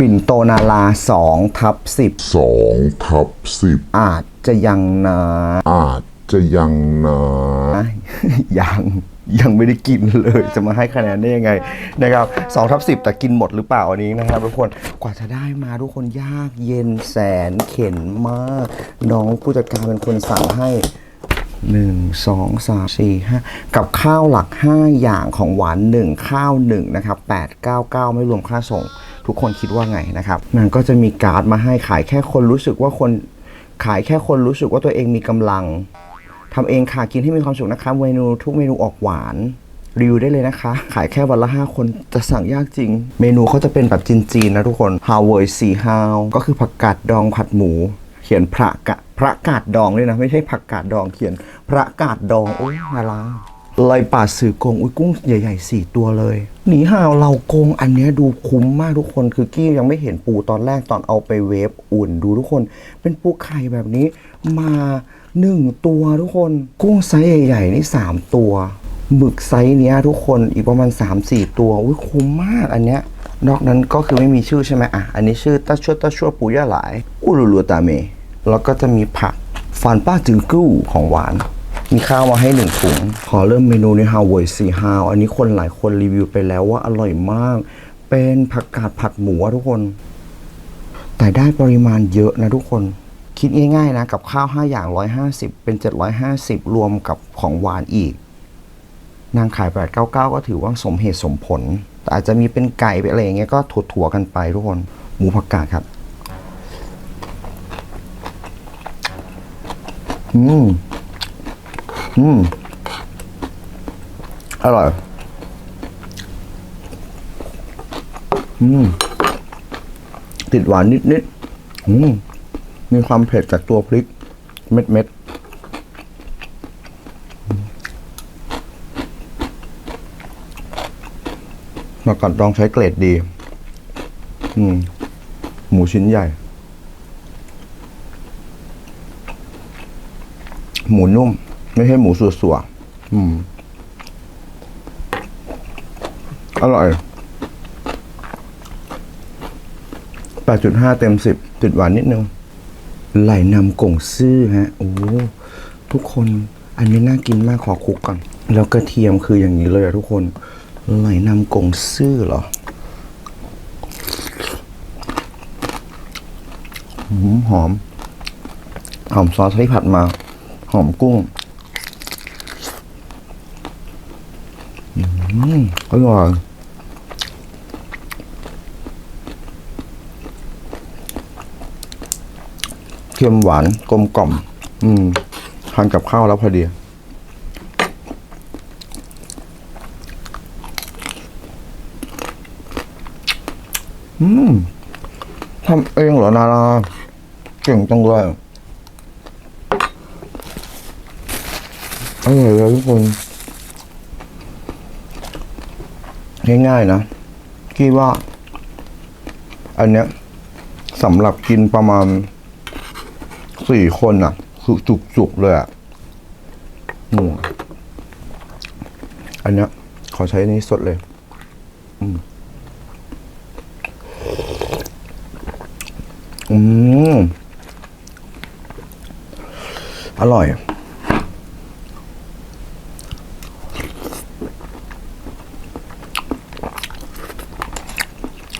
ปิ่นโตนาลา2ทับ10 สองทับสิบอาจจะยังนะอาจจะยังนะ ยังยังไม่ได้กินเลยจะมาให้คะแนนได้ยังไงนะครับ2ทับ10 แต่กินหมดหรือเปล่าอันนี้นะครับทุกคนกว่าจะได้มาทุกคนยากเย็นแสนเข็นมาก น้องผู้จัดการเป็นคนสั่งให้ หนึ่งสองสามสี่ห้ากับข้าวหลักห้าอย่างของหวานหนึ่งข้าวหนึ่งนะครับแปดเก้าเก้าไม่รวมค่าส่ง ทุกคนคิดว่าไงนะครับมันก็จะมีการ์ดมาให้ขายแค่คนรู้สึกว่าคนขายแค่คนรู้สึกว่าตัวเองมีกำลังทำเองค่ะกินให้มีความสุขนะคะเมนูทุกเมนูออกหวานรีวิวได้เลยนะคะ ขายแค่วันละ 5 คนจะสั่งยากจริง เมนูเขาจะเป็นแบบจีนๆนะทุกคนฮาวเวยซีฮาวก็คือผักกาดดองผัดหมู เขียนพระกะพระกาดดองด้วยนะ ไม่ใช่ผักกาดดองเขียนพระกาดดอง โอ้ยนารา ลายป่าสื่อกงอุ้ยกุ้งใหญ่ๆสี่ตัวเลย หนีห่าวเรากงอันเนี้ยดูคุ้มมากทุกคน คือกี้ยังไม่เห็นปูตอนแรกตอนเอาไปเวฟอุ่นดูทุกคน เป็นปูไข่แบบนี้มาหนึ่งตัวทุกคน กุ้งไซส์ใหญ่ๆนี่สามตัวหมึกไซส์เนี้ยทุกคนอีกประมาณ 3-4 ตัวอุ้ยคุ้มมากอันเนี้ยนอกนั้นก็คือไม่มีชื่อใช่ไหมอะ อันนี้ชื่อตาชัวตาชัวปูย่าหลายอูรูลูตาเม แล้วก็จะมีผักฟันป้าจือกู้ของหวาน มีข้าวมาให้หนึ่งถุง ขอเริ่มเมนูในฮาวเวยซีฮาวอันนี้คนหลายคนรีวิวไปแล้วว่าอร่อยมาก เป็นผักกาดผัดหมูอะทุกคน แต่ได้ปริมาณเยอะนะทุกคน คิดง่ายๆนะ กับข้าว 5 อย่าง 150 เป็น 750 รวมกับของหวานอีก นางขาย899 ก็ถือว่าสมเหตุสมผล แต่อาจจะมีเป็นไก่เป็นอะไรอย่างเงี้ยก็ถั่วๆกันไปทุกคน หมูผักกาดครับ อืม อืม อร่อย อืม ติดหวานนิดๆอืม มีความเผ็ดจากตัวพริก เม็ดเม็ดๆมาก่อนต้องใช้เกรดดี อืม หมูชิ้นใหญ่หมูนุ่ม ไม่ใช่หมูสัวๆอืม อร่อย 8.5 เต็ม 10 ติดหวานนิดนึง ไหลนำกงซื่อฮะ โอ้ ทุกคน อันนี้น่ากินมากขอคุกก่อน แล้วกระเทียมคืออย่างนี้เลยอะทุกคน ไหลนำกงซื่อเหรอหืมหอม หอมซอสที่ผัดมา หอมกุ้ง อืมอร่อยเค็มหวานกลมกล่อม อืมทานกับข้าวแล้วพอดีอืมทำเองเหรอนาราเก่งจังเลยอร่อยเลยทุกคน ง่ายๆนะคิดว่า อันเนี้ยสำหรับกินประมาณสี่คนอะ คือจุกๆเลยอะหมูอันเนี้ยขอใช้อันนี้สดเลย อืมอืมอร่อย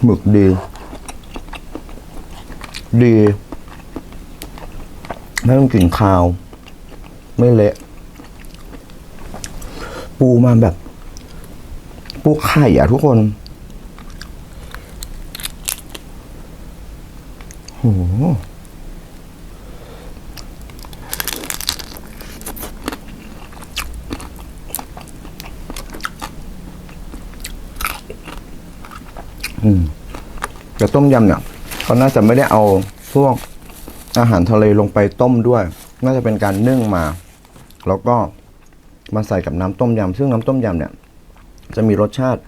หมึกดี ดีไม่ต้องกลิ่นคาว ไม่เละปูมาแบบ ปูไข่อะทุกคนโห อืมแต่ต้มยำเนี่ยเขาน่าจะไม่ได้เอาพวกอาหารทะเลลงไปต้มด้วย น่าจะเป็นการนึ่งมา แล้วก็มาใส่กับน้ำต้มยำซึ่งน้ำต้มยำเนี่ย จะมีรสชาติ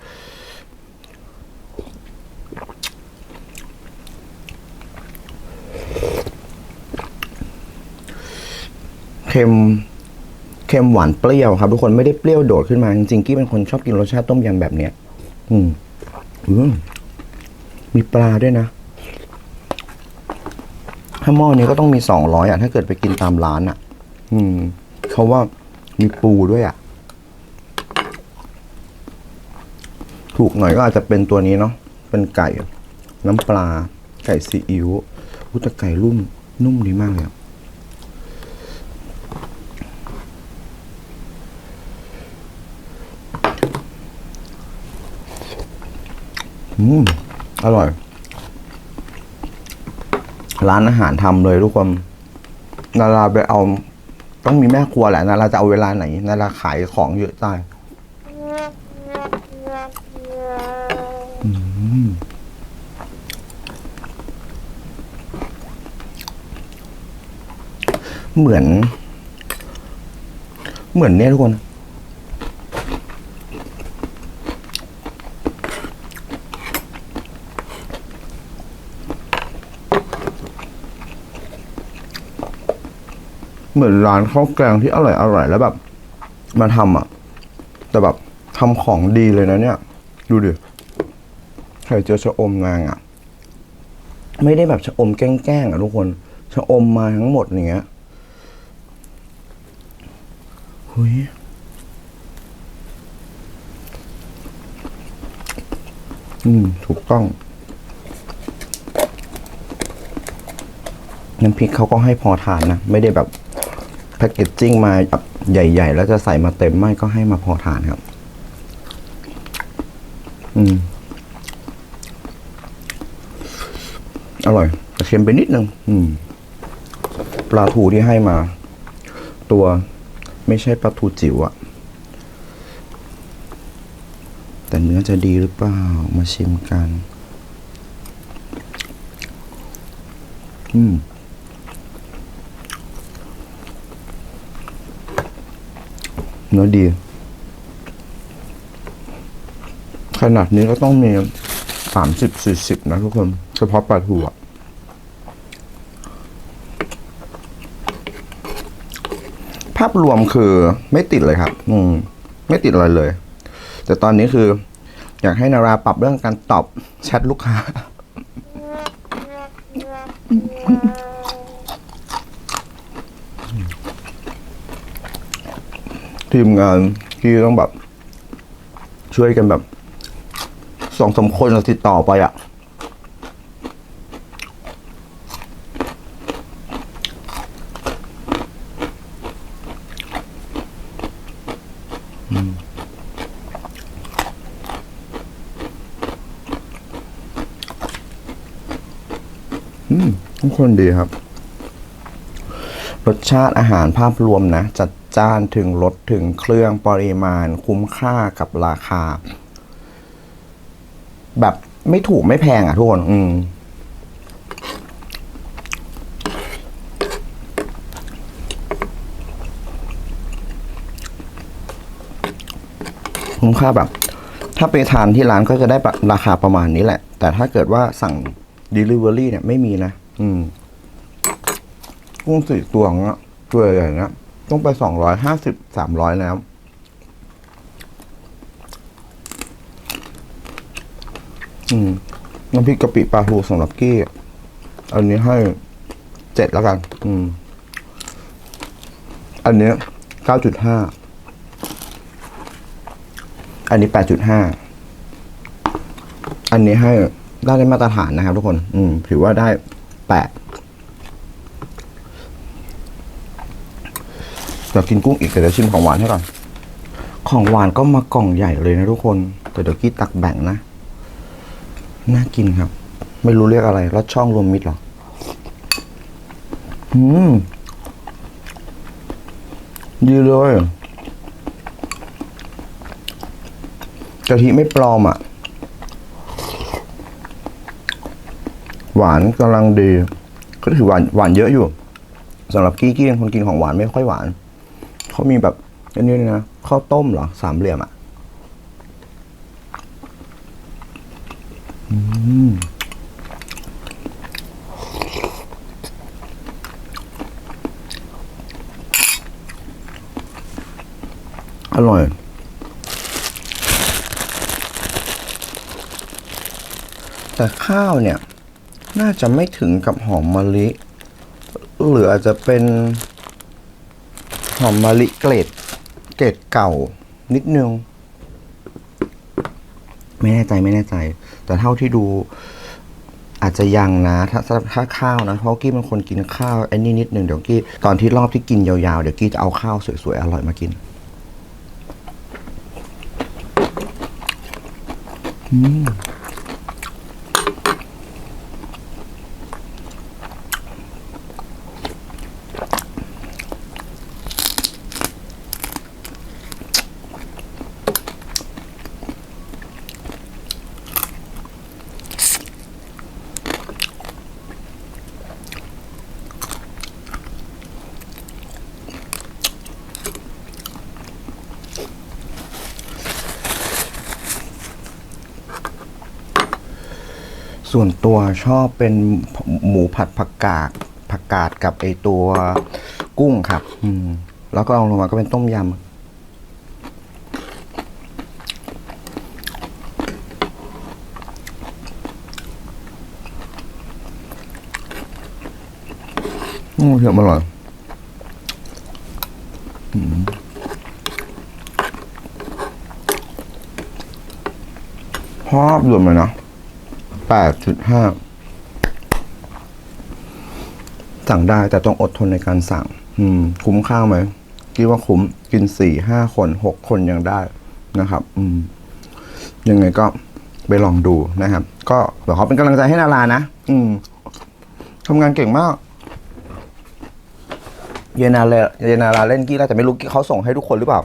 เค็มเค็มหวานเปรี้ยวครับ ทุกคนไม่ได้เปรี้ยวโดดขึ้นมา จริงๆกี้เป็นคนชอบกินรสชาติต้มยำแบบเนี้ย อืมอืม มีปลาด้วยนะ ถ้าหม้อนี้ก็ต้องมีสองร้อยอะ ถ้าเกิดไปกินตามร้านอะ อืม เขาว่ามีปูด้วยอะ ถูกหน่อยก็อาจจะเป็นตัวนี้เนาะ เป็นไก่ น้ำปลา ไก่ซีอิ๊วอุยแตไก่รุ่ม นุ่มดีมากเลยอะอืม อร่อย ร้านอาหารทำเลยทุกคนนาราไปเอา ต้องมีแม่ครัวแหละนาราจะเอาเวลาไหนนาราขายของเยอะตาเหมือน เหมือนเนี่ยทุกคน เหมือนร้านข้าวแกงที่อร่อยอร่อยแล้วแบบมาทำอะ แต่แบบทำของดีเลยนะเนี่ย ดูดิไข่เจียวชะอมนางอะ ไม่ได้แบบชะอมแกล้งๆอะทุกคนชะอมมาทั้งหมดอย่างเงี้ยเฮ้ยอืม ถูกต้องน้ำพริกเขาก็ให้พอทานนะ ไม่ได้แบบ พ็กเกจจิ้งมาแบบใหญ่ ๆ แล้วจะใส่มาเต็มไม่ก็ให้มาพอทานครับ อืม อร่อยเค็มไปนิดนึง อืม ปลาทูที่ให้มา ตัวไม่ใช่ปลาทูจิ๋วอะแต่เนื้อจะดีหรือเปล่า มาชิมกัน อืม เนื้อดี ขนาดนี้ก็ต้องมีสามสิบสี่สิบนะทุกคน เฉพาะปลาทูอะภาพรวมคือไม่ติดเลยครับ อืม ไม่ติดอะไรเลย แต่ตอนนี้คือ อยากให้นาราปรับเรื่องการตอบแชทลูกค้า ทีมงานที่ต้องแบบ ช่วยกันแบบสองสามคนติดต่อไปอะ่ะอืมทุกคนดีครับ รสชาติอาหารภาพรวมนะ จัด จานถึงรสถึงเครื่องปริมาณคุ้มค่ากับราคา แบบไม่ถูกไม่แพงอะทุกคน อืมคุ้มค่าแบบ ถ้าไปทานที่ร้านก็จะได้แบบราคาประมาณนี้แหละ แต่ถ้าเกิดว่าสั่ง Delivery เนี่ยไม่มีนะ อืมกุ้งสีตัวงี้ตัวใหญ่ๆเงี้ย ต้องไปสองร้อยห้าสิบสามร้อยแล้วอืมน้ำพริกกะปิปลาทูสำหรับกี้ อันนี้ให้เจ็ดแล้วกัน อืม อันนี้เก้าจุดห้า อันนี้แปดจุดห้า อันนี้ให้ได้มาตรฐานนะครับทุกคน อืม ถือว่าได้แปด อยากกินกุ้งอีกแต่เดี๋ยวชิมของหวานให้ก่อน ของหวานก็มากล่องใหญ่เลยนะทุกคน แต่เดี๋ยวกี้ตักแบ่งนะ น่ากินครับ ไม่รู้เรียกอะไรรสช่องรวมมิตรหรอ อืม ดีเลยกะทิไม่ปลอมอะ หวานกำลังดี ก็ถือหวานหวานเยอะอยู่สำหรับกี้กี้เป็นคนกินของหวานไม่ค่อยหวาน เขามีแบบอันนี้ด้วยนะข้าวต้มเหรอสามเหลี่ยมอะอร่อย แต่ข้าวเนี่ย น่าจะไม่ถึงกับหอมมะลิ หรืออาจจะเป็น อมมะลิเกรดเกรดเก่า นิดนึง ไม่แน่ใจไม่แน่ใจ แต่เท่าที่ดู อาจจะยังนะถ้าถ้าถ้าข้าวนะ เพราะกี้เป็นคนกินข้าวไอ้นี่นิดนึงเดี๋ยวกี้ตอนที่รอบที่กินยาวๆ เดี๋ยวกี้จะเอาข้าวสวยๆ อร่อยมากิน ส่วนตัวชอบเป็นหมูผัดผักกาดผักกาดกับไอตัวกุ้งครับ อืม แล้วก็เอาลงมาก็เป็นต้มยำอืมเผ็ดอร่อยอืมภาพรวมเลยนะ แปดจุดห้าสั่งได้แต่ต้องอดทนในการสั่ง อืม คุ้มค่าไหมคิดว่าคุ้มกินสี่ห้าคนหกคนยังได้นะครับ อืม ยังไงก็ไปลองดูนะครับ ก็เดี๋ยวเขาเป็นกำลังใจให้นารานะอืมทำงานเก่งมากเยนาเลเยนาราเล่นกี้แล้วแต่ไม่รู้เขาส่งให้ทุกคนหรือเปล่า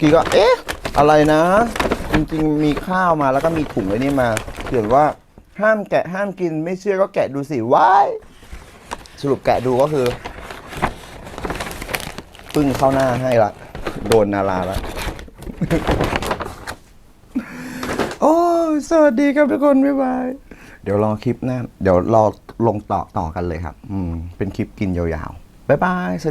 กี้ก็ เอ๊ะ อะไรนะ จริงๆมีข้าวมาแล้วก็มีถุงไอ้นี่มาเขียนว่า ห้ามแกะห้ามกิน ไม่เชื่อก็แกะดูสิว้ายสรุปแกะดูก็คือปึ้งเข้าหน้าให้ละ โดนนาราละ โอ้สวัสดีครับทุกคน บ๊ายบาย เดี๋ยวรอคลิปหน้า เดี๋ยวรอลงต่อต่อกันเลยครับ อืม เป็นคลิปกินยาวๆ บ๊ายบาย